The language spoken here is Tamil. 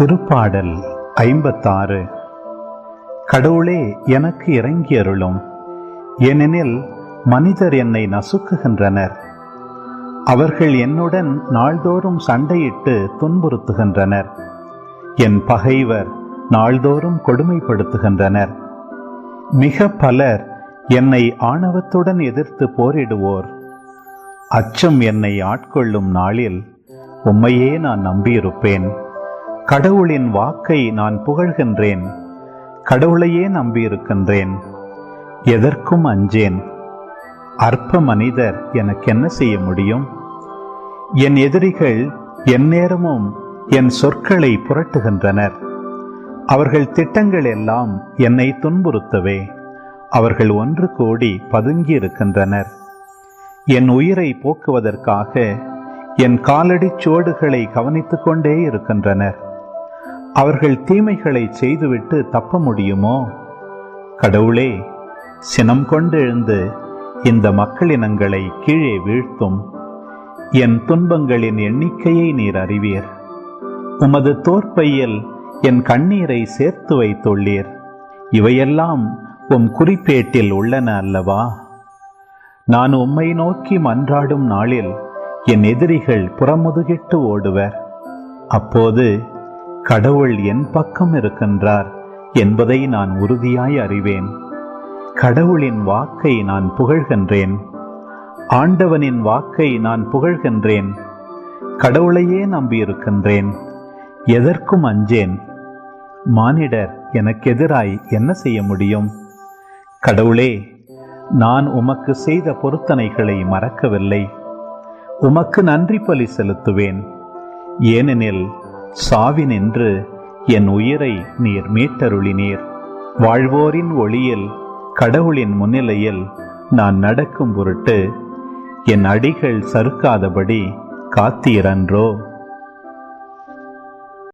திருப்பாடல் ஐம்பத்தாறு. கடவுளே எனக்கு இறங்கி அருளும் ஏனெனில் மனிதர் என்னை நசுக்குகின்றனர். அவர்கள் என்னுடன் நாள்தோறும் சண்டையிட்டு துன்புறுத்துகின்றனர். என் பகைவர் நாள்தோறும் கொடுமைப்படுத்துகின்றனர். மிக பலர் என்னை ஆணவத்துடன் எதிர்த்து போரிடுவோர். அச்சம் என்னை ஆட்கொள்ளும் நாளில் உம்மையே நான் நம்பியிருப்பேன். கடவுளின் வாக்கை நான் புகழ்கின்றேன். கடவுளையே நம்பியிருக்கின்றேன். எதற்கும் அஞ்சேன். அற்ப மனிதர் எனக்கு என்ன செய்ய முடியும்? என் எதிரிகள் எந்நேரமும் என் சொற்களை புரட்டுகின்றனர். அவர்கள் திட்டங்கள் எல்லாம் என்னை துன்புறுத்தவே. அவர்கள் ஒன்று கோடி பதுங்கி இருக்கின்றனர் என் உயிரை போக்குவதற்காக என் காலடி சோடுகளை கவனித்துக் கொண்டே இருக்கின்றனர். அவர்கள் தீமைகளை செய்துவிட்டு தப்ப முடியுமோ? கடவுளே சினம் கொண்டு எழுந்து இந்த மக்களினங்களை கீழே வீழ்த்தும். என் துன்பங்களின் எண்ணிக்கையை நீர் அறிவீர். உமது தோற்பையில் என் கண்ணீரை சேர்த்து வைத்துள்ளீர். இவையெல்லாம் உம் குறிப்பேட்டில் உள்ளன அல்லவா? நான் உம்மை நோக்கி மன்றாடும் நாளில் என் எதிரிகள் புறமுதுகிட்டு ஓடுவர். அப்போது கடவுள் என் பக்கம் இருக்கின்றார் என்பதை நான் உறுதியாய் அறிவேன். கடவுளின் வாக்கை நான் புகழ்கின்றேன். ஆண்டவனின் வாக்கை நான் புகழ்கின்றேன். கடவுளையே நம்பியிருக்கின்றேன். எதற்கும் அஞ்சேன். மானிடர் எனக்கு எதிராய் என்ன செய்ய முடியும்? கடவுளே நான் உமக்கு செய்த பொருத்தனைகளை மறக்கவில்லை. உமக்கு நன்றி பலி செலுத்துவேன். ஏனெனில் சாவினின்று என் உயிரை நீர் மீட்டருளினீர். வாழ்வோரின் ஒளியில் கடவுளின் முன்னிலையில் நான் நடக்கும் பொருட்டு என் அடிகள் சறுக்காதபடி காத்தீரன்றோ